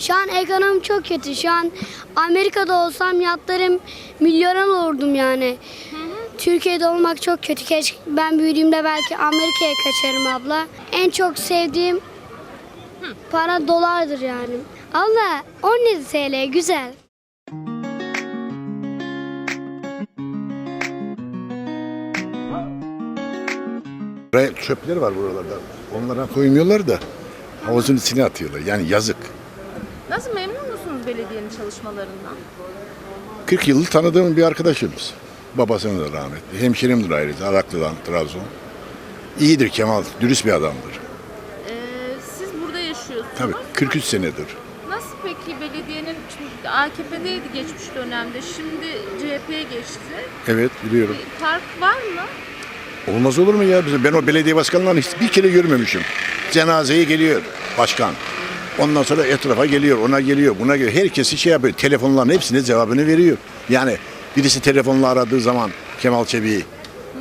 Şu an ekonomi çok kötü. Şu an Amerika'da olsam yatlarım milyoner olurdum yani. Türkiye'de olmak çok kötü. Keşke ben büyüdüğümde belki Amerika'ya kaçarım abla. En çok sevdiğim para dolardır yani. Allah 17 TL güzel. Buraya çöpler var buralarda. Onlara koymuyorlar da havuzun içine atıyorlar. Yani yazık. Belediyenin çalışmalarından? 40 yıllık tanıdığım bir arkadaşımız. Babasının da rahmetli. Hemşerimdir ayrıca. Araklı'dan, Trabzon. İyidir Kemal. Dürüst bir adamdır. Ee, siz burada yaşıyorsunuz. Tabii 43 senedir. Nasıl peki belediyenin AKP'deydi geçmiş dönemde. Şimdi CHP'ye geçti. Evet biliyorum. Bir fark var mı? Olmaz olur mu ya? Ben o belediye başkanlarını hiç bir kere görmemişim. Cenazeye geliyor başkan. Ondan sonra etrafa geliyor, ona geliyor, buna geliyor. Herkesi şey yapıyor. Telefonların hepsine cevabını veriyor. Yani birisi telefonla aradığı zaman Kemal Çebi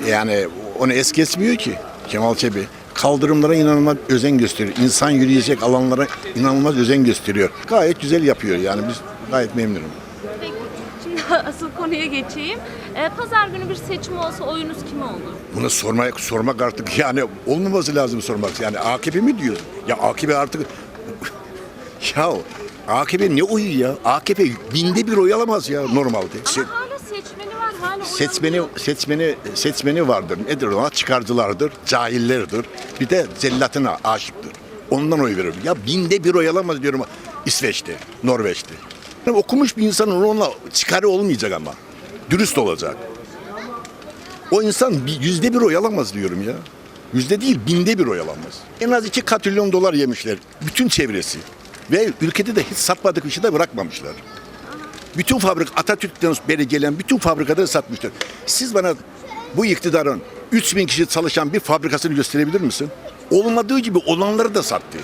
yani onu es geçmiyor ki Kemal Çebi. Kaldırımlara inanılmaz özen gösteriyor. İnsan yürüyecek alanlara inanılmaz özen gösteriyor. Gayet güzel yapıyor yani biz gayet memnunum. Peki şimdi asıl konuya geçeyim. Ee, Pazar günü bir seçim olsa oyunuz kime olur? Bunu sormak, sormak artık yani olmaması lazım sormak. Yani AKP mi diyor? Ya AKP artık ya AKP ne oyu ya? AKP binde bir oy alamaz ya normalde. Se- Ama hala seçmeni var. Hala oy seçmeni alıyor. seçmeni seçmeni vardır. Nedir ona? Çıkarcılardır, cahillerdir. Bir de zellatına aşıktır. Ondan oy verir. Ya binde bir oy alamaz diyorum İsveç'te, Norveç'te. Yani okumuş bir insanın onunla çıkarı olmayacak ama. Dürüst olacak. O insan bir yüzde bir oy alamaz diyorum ya. Yüzde değil binde bir oy alamaz. En az iki katrilyon dolar yemişler. Bütün çevresi. Ve ülkede de hiç satmadık işi de bırakmamışlar. Bütün fabrik Atatürk'ten beri gelen bütün fabrikaları satmıştır. Siz bana bu iktidarın 3000 kişi çalışan bir fabrikasını gösterebilir misin? Olmadığı gibi olanları da sattı.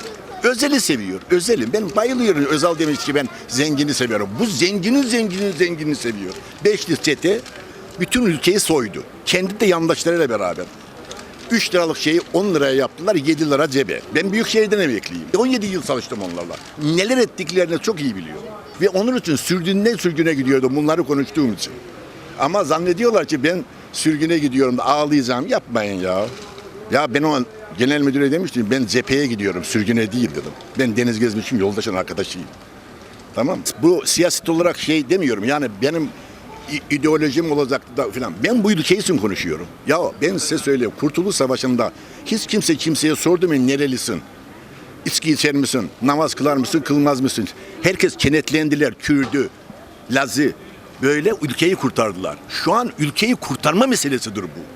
Özeli seviyor. Özelim. Ben bayılıyorum Özal demiş ki ben zengini seviyorum. Bu zenginin zenginin zenginini seviyor. Beşli çete bütün ülkeyi soydu. Kendi de yandaşlarıyla beraber. 3 liralık şeyi 10 liraya yaptılar 7 lira cebe. Ben büyük şehirden emekliyim. 17 yıl çalıştım onlarla. Neler ettiklerini çok iyi biliyorum. Ve onun için sürgünden sürgüne gidiyordum bunları konuştuğum için. Ama zannediyorlar ki ben sürgüne gidiyorum da ağlayacağım. Yapmayın ya. Ya ben o genel müdüre demiştim ben cepheye gidiyorum sürgüne değil dedim. Ben deniz gezmişim yoldaşın arkadaşıyım. Tamam. Bu siyaset olarak şey demiyorum. Yani benim ideolojim olacak da filan. Ben bu ülke için konuşuyorum. Ya ben size söyleyeyim. Kurtuluş Savaşı'nda hiç kimse kimseye sordu mu nerelisin? İçki içer misin? Namaz kılar mısın? Kılmaz mısın? Herkes kenetlendiler. Kürdü, Lazı. Böyle ülkeyi kurtardılar. Şu an ülkeyi kurtarma meselesidir bu.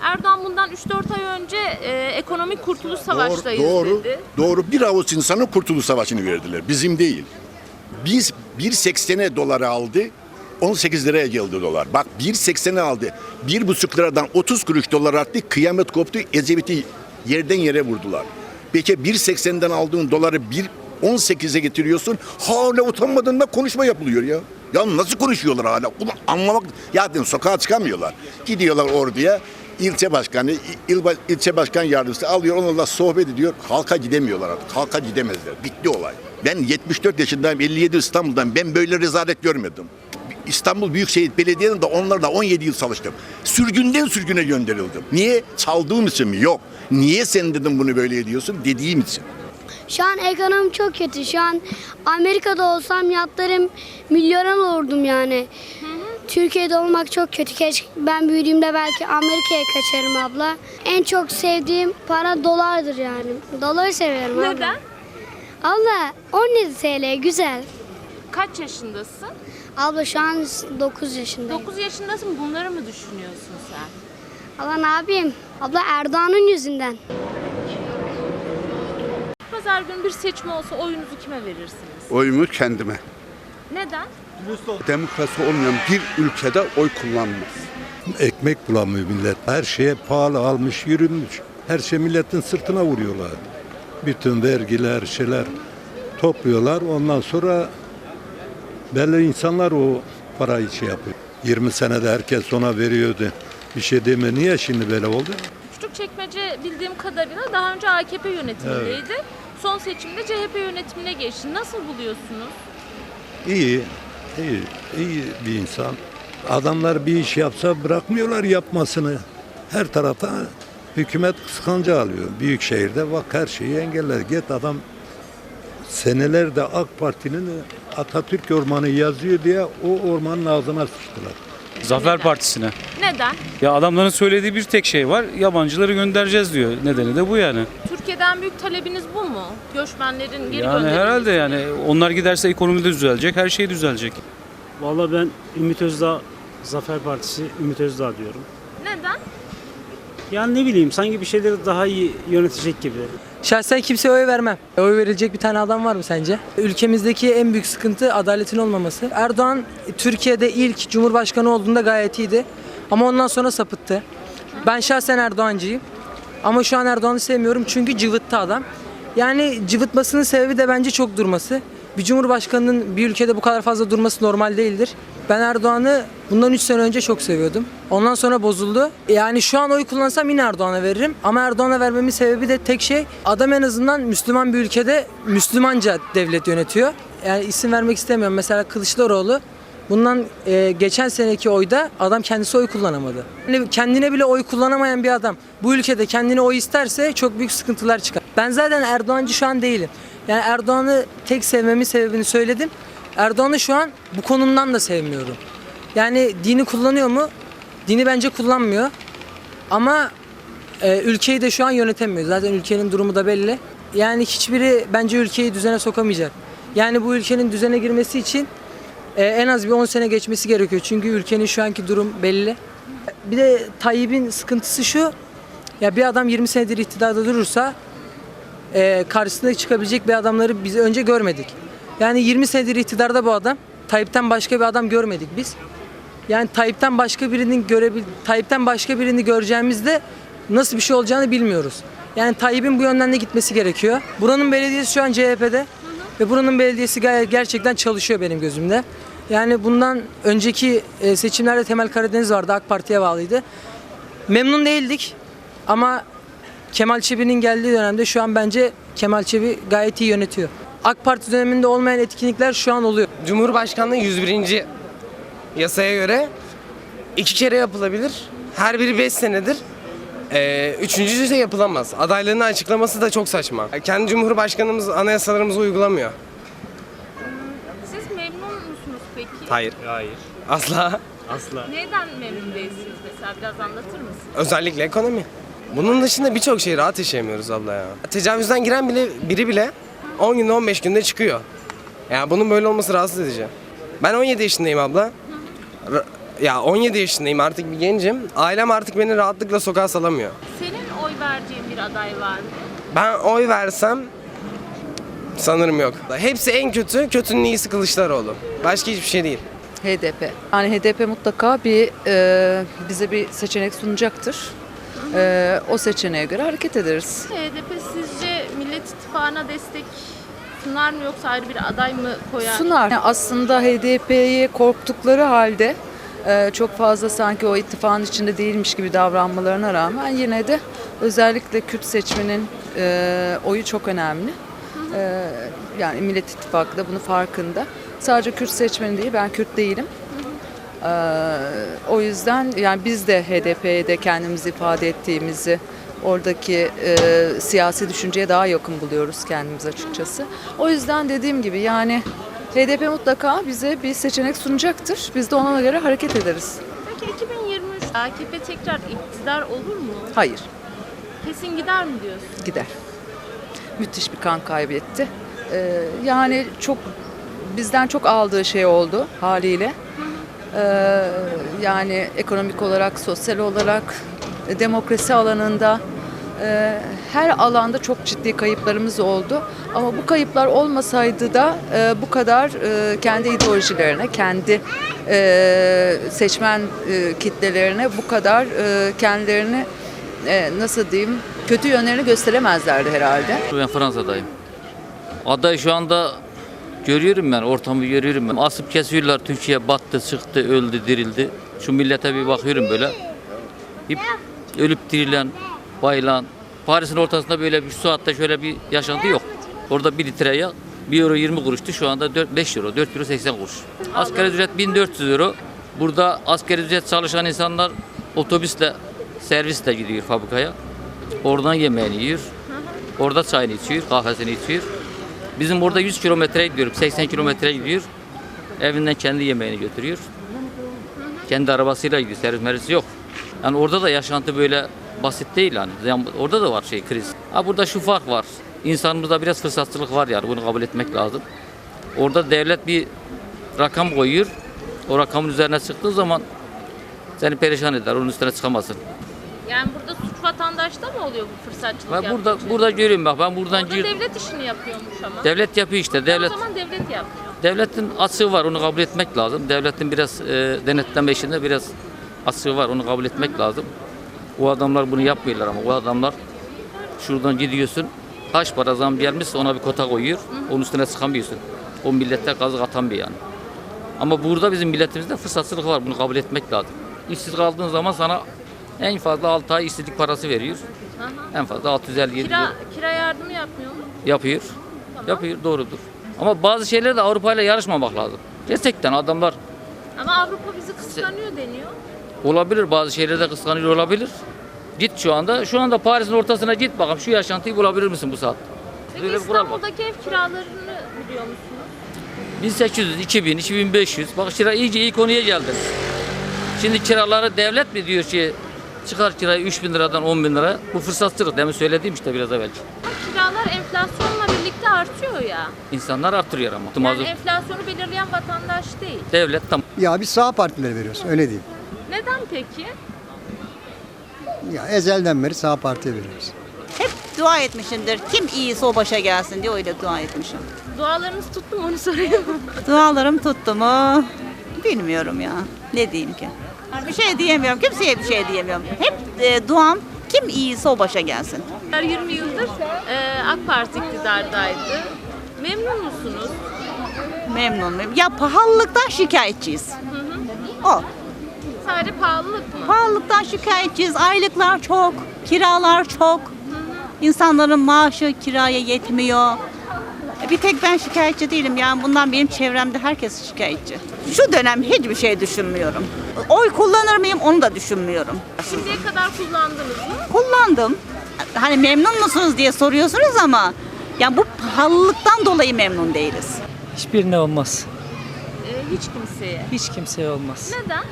Erdoğan bundan 3-4 ay önce e, ekonomik kurtuluş savaştayız doğru, dedi. Doğru. Bir avuç insana kurtuluş savaşını verdiler. Bizim değil. Biz 1.80'e doları aldı. 18 liraya geldi dolar. Bak 1.80'e aldı. 1,5 liradan 30 kuruş dolar arttı. Kıyamet koptu. Ecevit'i yerden yere vurdular. Peki 1.80'den aldığın doları 1 18'e getiriyorsun. Hala utanmadan da konuşma yapılıyor ya. Ya nasıl konuşuyorlar hala? Ulan anlamak... Ya dedim, sokağa çıkamıyorlar. Gidiyorlar orduya. ilçe başkanı, il, ilçe başkan yardımcısı alıyor onlarla sohbet ediyor. Halka gidemiyorlar artık. Halka gidemezler. Bitti olay. Ben 74 yaşındayım, 57 İstanbul'dan. Ben böyle rezalet görmedim. İstanbul Büyükşehir Belediye'nin de onlarla 17 yıl çalıştım. Sürgünden sürgüne gönderildim. Niye? Çaldığım için mi? Yok. Niye sen dedim bunu böyle ediyorsun? Dediğim için. Şu an ekonomi çok kötü. Şu an Amerika'da olsam yatlarım milyoner olurdum yani. Türkiye'de olmak çok kötü. Keşke ben büyüdüğümde belki Amerika'ya kaçarım abla. En çok sevdiğim para dolardır yani. Doları seviyorum abla. Neden? Allah 17 TL güzel. Kaç yaşındasın? Abla şu an 9 yaşındayım. 9 yaşındasın bunları mı düşünüyorsun sen? Allah ne yapayım? Abla Erdoğan'ın yüzünden. Pazar günü bir seçim olsa oyunuzu kime verirsiniz? Oyumu kendime. Neden? Demokrasi olmayan bir ülkede oy kullanmaz. Ekmek bulamıyor millet. Her şeye pahalı almış yürümüş. Her şey milletin sırtına vuruyorlar. Bütün vergiler, şeyler topluyorlar. Ondan sonra belli insanlar o parayı şey yapıyor. 20 senede herkes ona veriyordu. Bir şey deme. Niye şimdi böyle oldu? Küçükçekmece bildiğim kadarıyla daha önce AKP yönetimindeydi. Son seçimde CHP yönetimine geçti. Nasıl buluyorsunuz? İyi, iyi, iyi bir insan. Adamlar bir iş yapsa bırakmıyorlar yapmasını. Her tarafta hükümet kıskanca alıyor. Büyük şehirde bak her şeyi engeller. Git adam senelerde AK Parti'nin Atatürk Ormanı yazıyor diye o ormanın ağzına sıçtılar. Zafer Partisi'ne. Neden? Ya adamların söylediği bir tek şey var. Yabancıları göndereceğiz diyor. Nedeni de bu yani. Türkiye'den büyük talebiniz bu mu? Göçmenlerin geri Yani herhalde yani onlar giderse ekonomi de düzelecek, her şey düzelecek. Vallahi ben Ümit Özdağ, Zafer Partisi Ümit Özdağ diyorum. Yani ne bileyim sanki bir şeyleri daha iyi yönetecek gibi. Şahsen kimseye oy vermem. Oy verilecek bir tane adam var mı sence? Ülkemizdeki en büyük sıkıntı adaletin olmaması. Erdoğan Türkiye'de ilk Cumhurbaşkanı olduğunda gayet iyiydi. Ama ondan sonra sapıttı. Ben şahsen Erdoğancıyım. Ama şu an Erdoğan'ı sevmiyorum çünkü cıvıttı adam. Yani cıvıtmasının sebebi de bence çok durması. Bir cumhurbaşkanının bir ülkede bu kadar fazla durması normal değildir. Ben Erdoğan'ı bundan 3 sene önce çok seviyordum. Ondan sonra bozuldu. Yani şu an oy kullansam yine Erdoğan'a veririm. Ama Erdoğan'a vermemin sebebi de tek şey adam en azından Müslüman bir ülkede Müslümanca devlet yönetiyor. Yani isim vermek istemiyorum. Mesela Kılıçdaroğlu Bundan e, geçen seneki oyda adam kendisi oy kullanamadı. Yani kendine bile oy kullanamayan bir adam bu ülkede kendine oy isterse çok büyük sıkıntılar çıkar. Ben zaten Erdoğancı şu an değilim. Yani Erdoğan'ı tek sevmemin sebebini söyledim. Erdoğan'ı şu an bu konumdan da sevmiyorum. Yani dini kullanıyor mu? Dini bence kullanmıyor. Ama e, ülkeyi de şu an yönetemiyor. Zaten ülkenin durumu da belli. Yani hiçbiri bence ülkeyi düzene sokamayacak. Yani bu ülkenin düzene girmesi için e, en az bir 10 sene geçmesi gerekiyor. Çünkü ülkenin şu anki durum belli. Bir de Tayyip'in sıkıntısı şu. Ya bir adam 20 senedir iktidarda durursa e, karşısına çıkabilecek bir adamları biz önce görmedik. Yani 20 senedir iktidarda bu adam. Tayyip'ten başka bir adam görmedik biz. Yani Tayyip'ten başka birinin görebil Tayyip'ten başka birini göreceğimizde nasıl bir şey olacağını bilmiyoruz. Yani Tayyip'in bu yönden de gitmesi gerekiyor. Buranın belediyesi şu an CHP'de ve buranın belediyesi gerçekten çalışıyor benim gözümde. Yani bundan önceki e, seçimlerde Temel Karadeniz vardı AK Parti'ye bağlıydı. Memnun değildik ama Kemal Çebi'nin geldiği dönemde şu an bence Kemal Çebi gayet iyi yönetiyor. AK Parti döneminde olmayan etkinlikler şu an oluyor. Cumhurbaşkanlığı 101. yasaya göre iki kere yapılabilir. Her biri 5 senedir. Ee, üçüncüsü de yapılamaz. Adaylığını açıklaması da çok saçma. Kendi Cumhurbaşkanımız anayasalarımızı uygulamıyor. Siz memnun musunuz peki? Hayır. Hayır. Asla. Asla. Neden memnun değilsiniz mesela? Biraz anlatır mısınız? Özellikle ekonomi. Bunun dışında birçok şey rahat yaşayamıyoruz abla ya. Tecavüzden giren bile biri bile 10 günde 15 günde çıkıyor. Yani bunun böyle olması rahatsız edici. Ben 17 yaşındayım abla. Ra- Ya 17 yaşındayım artık bir gencim. Ailem artık beni rahatlıkla sokağa salamıyor. Senin oy vereceğin bir aday var mı? Ben oy versem sanırım yok. Hepsi en kötü, kötünün iyisi Kılıçdaroğlu. Başka hiçbir şey değil. HDP. Yani HDP mutlaka bir e, bize bir seçenek sunacaktır. E, o seçeneğe göre hareket ederiz. HDP sizce Millet İttifakı'na destek sunar mı yoksa ayrı bir aday mı koyar? Sunar. Yani aslında HDP'yi korktukları halde e, çok fazla sanki o ittifakın içinde değilmiş gibi davranmalarına rağmen yine de özellikle Kürt seçmenin e, oyu çok önemli. E, yani Millet İttifakı da bunun farkında. Sadece Kürt seçmeni değil, ben Kürt değilim. Ee, o yüzden yani biz de HDP'ye de kendimizi ifade ettiğimizi oradaki e, siyasi düşünceye daha yakın buluyoruz kendimiz açıkçası. O yüzden dediğim gibi yani HDP mutlaka bize bir seçenek sunacaktır. Biz de ona göre hareket ederiz. Peki 2023 AKP tekrar iktidar olur mu? Hayır, Kesin gider mi diyorsun? gider. Müthiş bir kan kaybetti. Ee, yani çok bizden çok aldığı şey oldu haliyle. Ee, yani ekonomik olarak, sosyal olarak, e, demokrasi alanında e, her alanda çok ciddi kayıplarımız oldu. Ama bu kayıplar olmasaydı da e, bu kadar kendi ideolojilerine, kendi seçmen kitlelerine bu kadar kendilerini nasıl diyeyim kötü yönlerini gösteremezlerdi herhalde. Ben Fransa'dayım. Aday şu anda görüyorum ben, ortamı görüyorum ben. Asıp kesiyorlar, Türkiye battı, çıktı, öldü, dirildi. Şu millete bir bakıyorum böyle. Hep ölüp dirilen, bayılan. Paris'in ortasında böyle bir saatte şöyle bir yaşantı yok. Orada 1 litre yağ 1 euro 20 kuruştu. Şu anda 4, 5 euro, 4 euro 80 kuruş. Asgari ücret 1400 euro. Burada asgari ücret çalışan insanlar otobüsle, servisle gidiyor fabrikaya. Oradan yemeğini yiyor. Orada çayını içiyor, kahvesini içiyor. Bizim burada 100 kilometre gidiyorum, 80 kilometre gidiyor. Evinden kendi yemeğini götürüyor. Kendi arabasıyla gidiyor, servis mervis yok. Yani orada da yaşantı böyle basit değil yani. Orada da var şey kriz. Ha burada şu fark var. İnsanımızda biraz fırsatçılık var yani bunu kabul etmek lazım. Orada devlet bir rakam koyuyor. O rakamın üzerine çıktığı zaman seni perişan eder. Onun üstüne çıkamazsın. Yani burada vatandaşta mı oluyor bu fırsatçılık Ben burada yaptığı için? burada görüyorum bak ben buradan Orada gir. devlet işini yapıyormuş ama. Devlet yapıyor işte. Devlet O zaman devlet yapıyor. devletin açığı var. Onu kabul etmek lazım. Devletin biraz e, denetleme işinde biraz açığı var. Onu kabul etmek lazım. O adamlar bunu yapmıyorlar ama o adamlar şuradan gidiyorsun. Kaç para zam gelmişse ona bir kota koyuyor. Onun üstüne çıkamıyorsun. O millete kazık atan bir yani. Ama burada bizim milletimizde fırsatçılık var. Bunu kabul etmek lazım. İşsiz kaldığın zaman sana en fazla 6 ay işsizlik parası veriyor. En fazla 650 700 Kira, kira yardımı yapmıyor mu? Yapıyor. Yapıyor doğrudur. Ama bazı şeyler de Avrupa ile yarışmamak lazım. Gerçekten adamlar Ama Avrupa bizi kıskanıyor deniyor. olabilir bazı şeylerde kıskanıyor olabilir. Git şu anda. Şu anda Paris'in ortasına git bakalım şu yaşantıyı bulabilir misin bu saat? Peki Böyle bir kural var. İstanbul'daki ev kiralarını biliyor musunuz? 1800, 2000, 2500. Bak kira iyice iyi konuya geldin. Şimdi kiraları devlet mi diyor ki çıkar kirayı 3000 liradan 10 bin lira. Bu fırsatçılık demin söylediğim işte biraz evvel. Kiralar enflasyonla birlikte artıyor ya. İnsanlar arttırıyor ama. Yani Mazot- enflasyonu belirleyen vatandaş değil. Devlet tam Ya biz sağ partileri veriyoruz öyle diyeyim. Neden peki? Ya ezelden beri sağ partiye veriyoruz. Hep dua etmişimdir. Kim iyiyse o başa gelsin diye öyle dua etmişim. Dualarınız tuttu mu onu sorayım. Dualarım tuttu mu? Bilmiyorum ya. Ne diyeyim ki? Bir şey diyemiyorum. Kimseye bir şey diyemiyorum. Hep e, duam kim iyiyse o başa gelsin. 20 yıldır e, AK Parti iktidardaydı. Memnun musunuz? Memnun muyum? Ya pahalılıktan şikayetçiyiz. O. Sadece pahalılık mı? Pahalılıktan şikayetçiyiz. Aylıklar çok, kiralar çok. İnsanların maaşı kiraya yetmiyor. E, Bir tek ben şikayetçi değilim. Yani bundan benim çevremde herkes şikayetçi. Şu dönem hiçbir şey düşünmüyorum. Oy kullanır mıyım onu da düşünmüyorum. Şimdiye kadar kullandınız mı? Kullandım. Hani memnun musunuz diye soruyorsunuz ama yani bu pahalılıktan dolayı memnun değiliz. Hiçbirine olmaz. E, hiç kimseye. Hiç kimseye olmaz. Neden?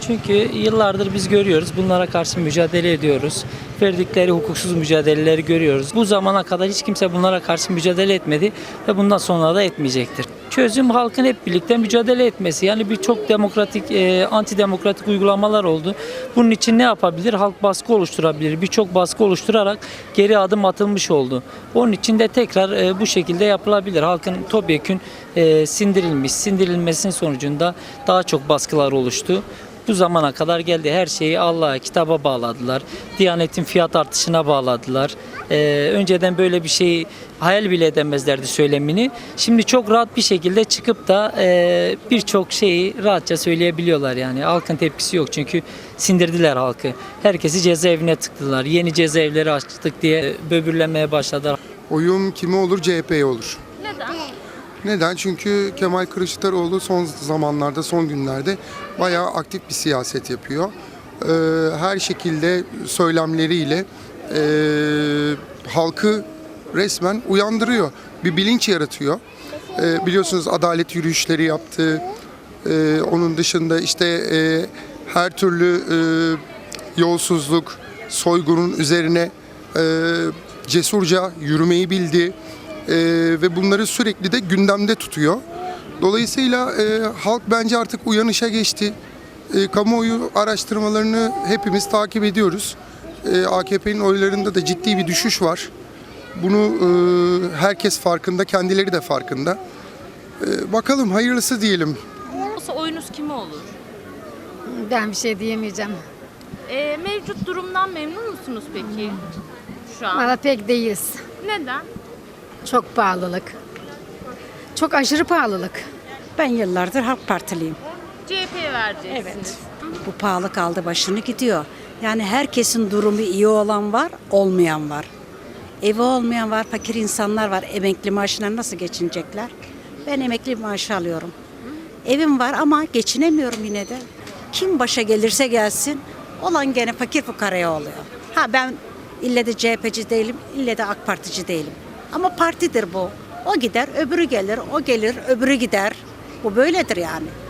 Çünkü yıllardır biz görüyoruz. Bunlara karşı mücadele ediyoruz. Verdikleri hukuksuz mücadeleleri görüyoruz. Bu zamana kadar hiç kimse bunlara karşı mücadele etmedi ve bundan sonra da etmeyecektir. Çözüm halkın hep birlikte mücadele etmesi. Yani birçok demokratik, e, antidemokratik uygulamalar oldu. Bunun için ne yapabilir? Halk baskı oluşturabilir. Birçok baskı oluşturarak geri adım atılmış oldu. Onun için de tekrar e, bu şekilde yapılabilir. Halkın topyekün e, sindirilmiş. Sindirilmesinin sonucunda daha çok baskılar oluştu. Bu zamana kadar geldi. Her şeyi Allah'a, kitaba bağladılar. Diyanetin fiyat artışına bağladılar. Ee, önceden böyle bir şeyi hayal bile edemezlerdi söylemini. Şimdi çok rahat bir şekilde çıkıp da e, birçok şeyi rahatça söyleyebiliyorlar yani. Halkın tepkisi yok çünkü sindirdiler halkı. Herkesi cezaevine tıktılar. Yeni cezaevleri açtık diye böbürlenmeye başladılar. Oyum kime olur CHP'ye olur. Neden? Neden? Çünkü Kemal Kılıçdaroğlu son zamanlarda, son günlerde bayağı aktif bir siyaset yapıyor. Ee, her şekilde söylemleriyle e, halkı resmen uyandırıyor. Bir bilinç yaratıyor. Ee, biliyorsunuz adalet yürüyüşleri yaptı. Ee, onun dışında işte e, her türlü e, yolsuzluk, soygunun üzerine e, cesurca yürümeyi bildi. Ee, ve bunları sürekli de gündemde tutuyor. Dolayısıyla e, halk bence artık uyanışa geçti. E, kamuoyu araştırmalarını hepimiz takip ediyoruz. E, AKP'nin oylarında da ciddi bir düşüş var. Bunu e, herkes farkında, kendileri de farkında. E, bakalım hayırlısı diyelim. Olsa oyunuz kime olur? Ben bir şey diyemeyeceğim. E, mevcut durumdan memnun musunuz peki? Şu an. Valla pek değiliz. Neden? Çok pahalılık. Çok aşırı pahalılık. Ben yıllardır Halk Partiliyim. CHP'ye vereceksiniz. Bu pahalı kaldı başını gidiyor. Yani herkesin durumu iyi olan var, olmayan var. Evi olmayan var, fakir insanlar var. Emekli maaşına nasıl geçinecekler? Ben emekli maaşı alıyorum. Evim var ama geçinemiyorum yine de. Kim başa gelirse gelsin olan gene fakir fukaraya oluyor. Ha ben ille de CHP'ci değilim, ille de AK Partici değilim. Ama partidir bu. O gider, öbürü gelir, o gelir, öbürü gider. Bu böyledir yani.